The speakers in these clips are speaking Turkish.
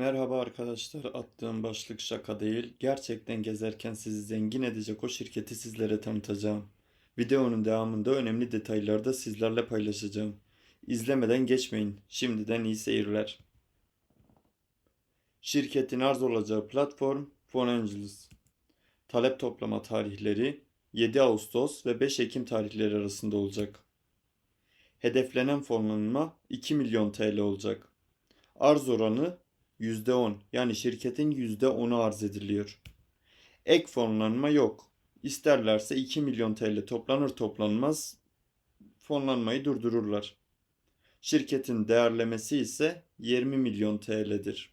Merhaba arkadaşlar, attığım başlık şaka değil. Gerçekten gezerken sizi zengin edecek o şirketi sizlere tanıtacağım. Videonun devamında önemli detayları da sizlerle paylaşacağım. İzlemeden geçmeyin. Şimdiden iyi seyirler. Şirketin arz olacağı platform Phone Angels. Talep toplama tarihleri 7 Ağustos ve 5 Ekim tarihleri arasında olacak. Hedeflenen fonlanma 2 milyon TL olacak. Arz oranı %10 yani şirketin %10'u arz ediliyor. Ek fonlanma yok. İsterlerse 2 milyon TL toplanır toplanmaz fonlanmayı durdururlar. Şirketin değerlemesi ise 20 milyon TL'dir.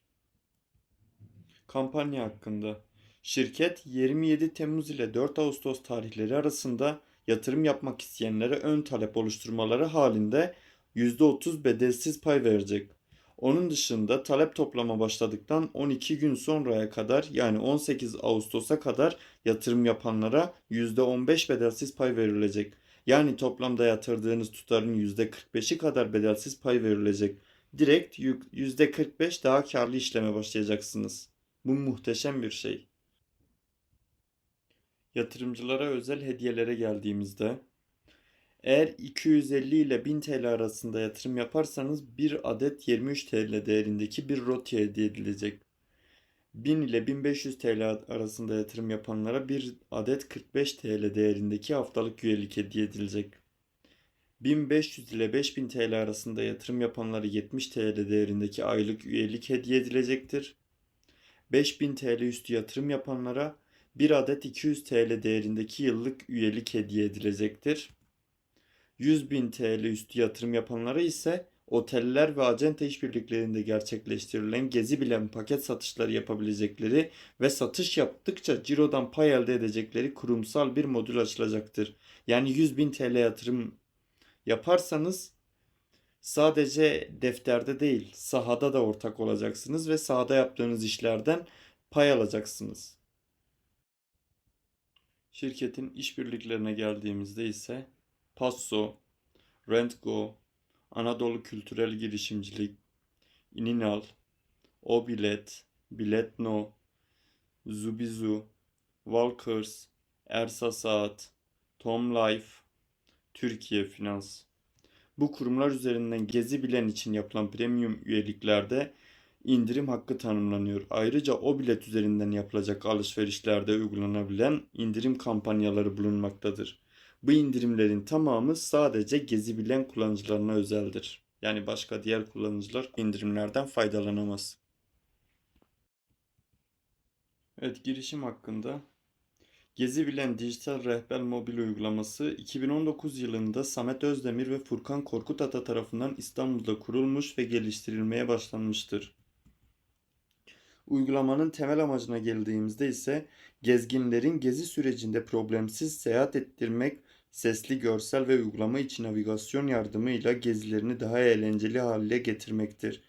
Kampanya hakkında Şirket 27 Temmuz ile 4 Ağustos tarihleri arasında yatırım yapmak isteyenlere ön talep oluşturmaları halinde %30 bedelsiz pay verecek. Onun dışında talep toplama başladıktan 12 gün sonraya kadar yani 18 Ağustos'a kadar yatırım yapanlara %15 bedelsiz pay verilecek. Yani toplamda yatırdığınız tutarın %45'i kadar bedelsiz pay verilecek. Direkt %45 daha karlı işleme başlayacaksınız. Bu muhteşem bir şey. Yatırımcılara özel hediyelere geldiğimizde eğer 250 ile 1000 TL arasında yatırım yaparsanız bir adet 23 TL değerindeki bir roti hediye edilecek. 1000 ile 1500 TL arasında yatırım yapanlara bir adet 45 TL değerindeki haftalık üyelik hediye edilecek. 1500 ile 5000 TL arasında yatırım yapanlara 70 TL değerindeki aylık üyelik hediye edilecektir. 5000 TL üstü yatırım yapanlara bir adet 200 TL değerindeki yıllık üyelik hediye edilecektir. 100.000 TL üstü yatırım yapanlara ise oteller ve acente işbirliklerinde gerçekleştirilen gezi bilen paket satışları yapabilecekleri ve satış yaptıkça cirodan pay elde edecekleri kurumsal bir modül açılacaktır. Yani 100.000 TL yatırım yaparsanız sadece defterde değil sahada da ortak olacaksınız ve sahada yaptığınız işlerden pay alacaksınız. Şirketin işbirliklerine geldiğimizde ise Passo, Rentgo, Anadolu Kültürel Girişimcilik, İninal, Obilet, Biletno, Zubizu, Walkers, Ersa Saat, Tom Life, Türkiye Finans. Bu kurumlar üzerinden gezi bilen için yapılan premium üyeliklerde indirim hakkı tanımlanıyor. Ayrıca o bilet üzerinden yapılacak alışverişlerde uygulanabilen indirim kampanyaları bulunmaktadır. Bu indirimlerin tamamı sadece gezi bilen kullanıcılarına özeldir. Yani başka diğer kullanıcılar indirimlerden faydalanamaz. Evet girişim hakkında Gezi Bilen Dijital Rehber Mobil uygulaması 2019 yılında Samet Özdemir ve Furkan Korkutata tarafından İstanbul'da kurulmuş ve geliştirilmeye başlanmıştır. Uygulamanın temel amacına geldiğimizde ise gezginlerin gezi sürecinde problemsiz seyahat ettirmek, sesli, görsel ve uygulama içi navigasyon yardımıyla gezilerini daha eğlenceli hale getirmektir.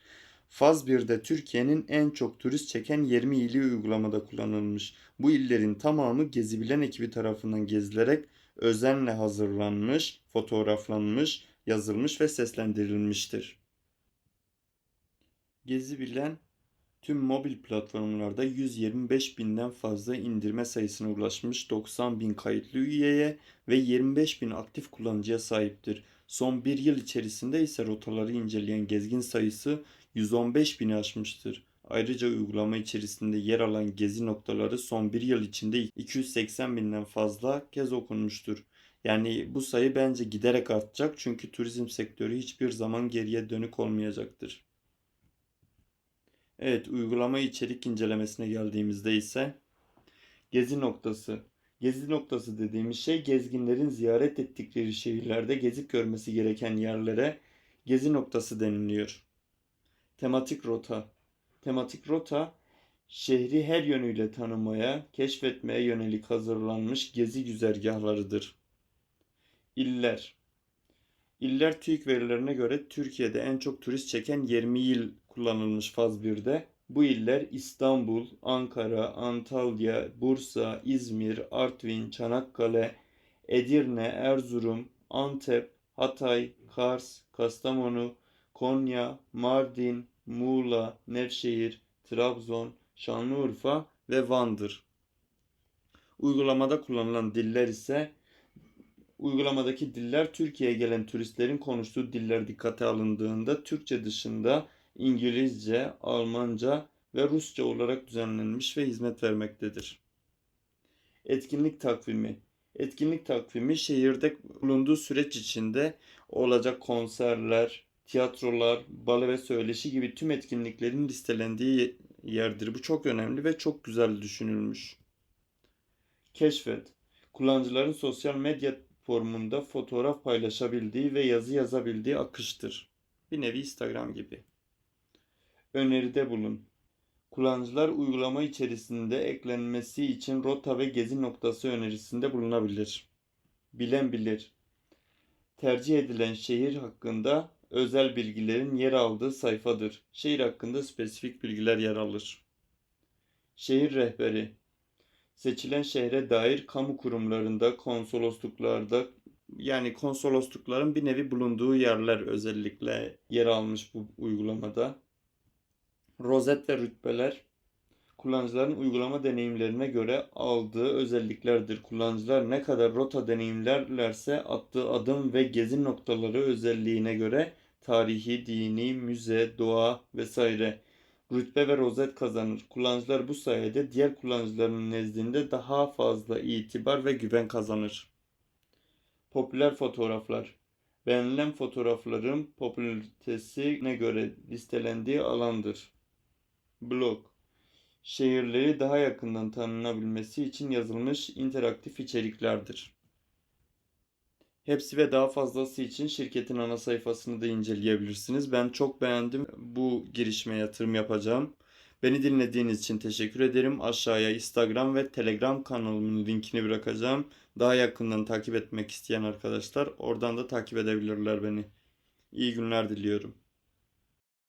Faz 1'de Türkiye'nin en çok turist çeken 20 ili uygulamada kullanılmış. Bu illerin tamamı Gezibilen ekibi tarafından gezilerek özenle hazırlanmış, fotoğraflanmış, yazılmış ve seslendirilmiştir. Gezibilen tüm mobil platformlarda 125 binden fazla indirme sayısına ulaşmış 90 bin kayıtlı üyeye ve 25 bin aktif kullanıcıya sahiptir. Son bir yıl içerisinde ise rotaları inceleyen gezgin sayısı 115 bini aşmıştır. Ayrıca uygulama içerisinde yer alan gezi noktaları son bir yıl içinde 280 binden fazla kez okunmuştur. Yani bu sayı bence giderek artacak çünkü turizm sektörü hiçbir zaman geriye dönük olmayacaktır. Evet, uygulama içerik incelemesine geldiğimizde ise gezi noktası. Gezi noktası dediğimiz şey gezginlerin ziyaret ettikleri şehirlerde gezip görmesi gereken yerlere gezi noktası deniliyor. Tematik rota. Tematik rota şehri her yönüyle tanımaya, keşfetmeye yönelik hazırlanmış gezi güzergahlarıdır. İller. İller TÜİK verilerine göre Türkiye'de en çok turist çeken 20 il kullanılmış faz 1'de. Bu iller İstanbul, Ankara, Antalya, Bursa, İzmir, Artvin, Çanakkale, Edirne, Erzurum, Antep, Hatay, Kars, Kastamonu, Konya, Mardin, Muğla, Nevşehir, Trabzon, Şanlıurfa ve Van'dır. Uygulamada kullanılan diller ise uygulamadaki diller Türkiye'ye gelen turistlerin konuştuğu diller dikkate alındığında Türkçe dışında İngilizce, Almanca ve Rusça olarak düzenlenmiş ve hizmet vermektedir. Etkinlik takvimi Etkinlik takvimi şehirde bulunduğu süreç içinde olacak konserler, tiyatrolar, bale ve söyleşi gibi tüm etkinliklerin listelendiği yerdir. Bu çok önemli ve çok güzel düşünülmüş. Keşfet. Kullanıcıların sosyal medya formunda fotoğraf paylaşabildiği ve yazı yazabildiği akıştır. Bir nevi Instagram gibi. Öneride bulun. Kullanıcılar uygulama içerisinde eklenmesi için rota ve gezi noktası önerisinde bulunabilir. Bilen bilir. Tercih edilen şehir hakkında özel bilgilerin yer aldığı sayfadır. Şehir hakkında spesifik bilgiler yer alır. Şehir rehberi seçilen şehre dair kamu kurumlarında, konsolosluklarda yani konsoloslukların bir nevi bulunduğu yerler özellikle yer almış bu uygulamada. Rozet ve rütbeler kullanıcıların uygulama deneyimlerine göre aldığı özelliklerdir. Kullanıcılar ne kadar rota deneyimlerlerse attığı adım ve gezi noktaları özelliğine göre tarihi, dini, müze, doğa vesaire rütbe ve rozet kazanır. Kullanıcılar bu sayede diğer kullanıcıların nezdinde daha fazla itibar ve güven kazanır. Popüler fotoğraflar Beğenilen fotoğrafların popülaritesine göre listelendiği alandır. Blog Şehirleri daha yakından tanınabilmesi için yazılmış interaktif içeriklerdir. Hepsi ve daha fazlası için şirketin ana sayfasını da inceleyebilirsiniz. Ben çok beğendim. Bu girişime yatırım yapacağım. Beni dinlediğiniz için teşekkür ederim. Aşağıya Instagram ve Telegram kanalımın linkini bırakacağım. Daha yakından takip etmek isteyen arkadaşlar oradan da takip edebilirler beni. İyi günler diliyorum.